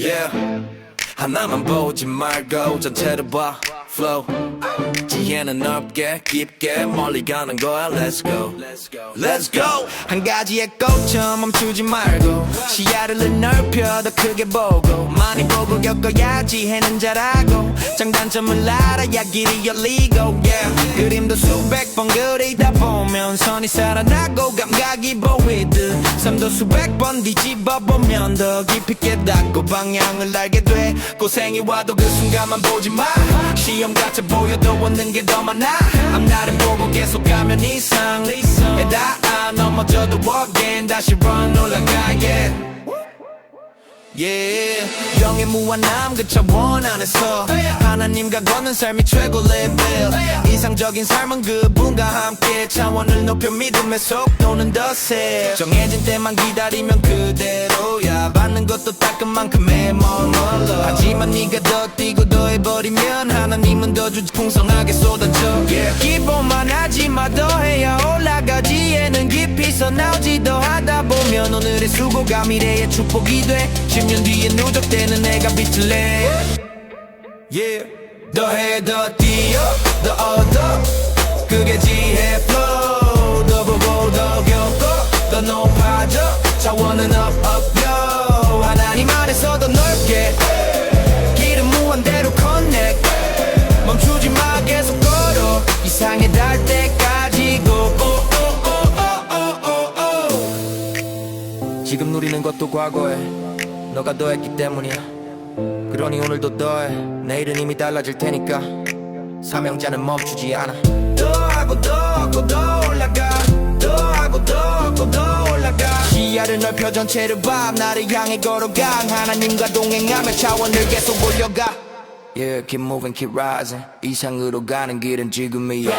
Yeah. 하나만 보지 말고 전체를 봐. Flow. 지혜는 넓게 깊게 멀리 가는 거야. Let's go. Let's go. 한 가지에 꽂혀 멈추지 말고 시야를 넓혀 더 크게 보고 많이 보고 겪어야지 해는 잘하고 장단점을 알아야 길이 열리고 yeah. 그림도 수백 번 그리다 보면 선이 살아나고 감각이 보이듯 삶도 수백 번 뒤집어 보면 더 깊이 깨닫고 방향을 알게 돼. 고생이 와도 그 순간만 보지 마. 시험 같아 보여도 얻는 게 더 많아. 앞날을 보고 계속 가면 이상 에다 넘어져도 again. 다시 run 올라가 yeah Yeah. 영의 무한함 그 차원 안에서 하나님과 걷는 삶이 최고 레벨. 이상적인 삶은 그분과 함께 차원을 높여 믿음의 속도는 더세 정해진 때만 기다리면 그대로야. 받는 것도 닦은 만큼의 머물러. 하지만 네가 더 뛰고 더 해버리면 하나님은 더 주지 풍성하게 쏟아져. Yeah. 기본만 하지마. 더 해야 올라가지에는 깊이서 나오지 보면 오늘의 수고가 미래의 축복이 돼. 10년 뒤에 누적되는 내가 빛을 내. Yeah. 더해 더 뛰어. 더 얻어. 그게 지혜 flow. 더 보고 더 겪고 더 높아져. 차원은 지금 누리는 것도 과거에 너가 더했기 때문이야. 그러니 오늘도 더해. 내일은 이미 달라질 테니까 사명자는 멈추지 않아. 더 하고 더 하고 더 올라가. 더 하고 더 하고 더 올라가. 시야를 넓혀 전체를 봐. 나를 향해 걸어가. 하나님과 동행하며 차원을 계속 올려가. Yeah, keep moving, keep rising. 이상으로 가는 길은 지금이야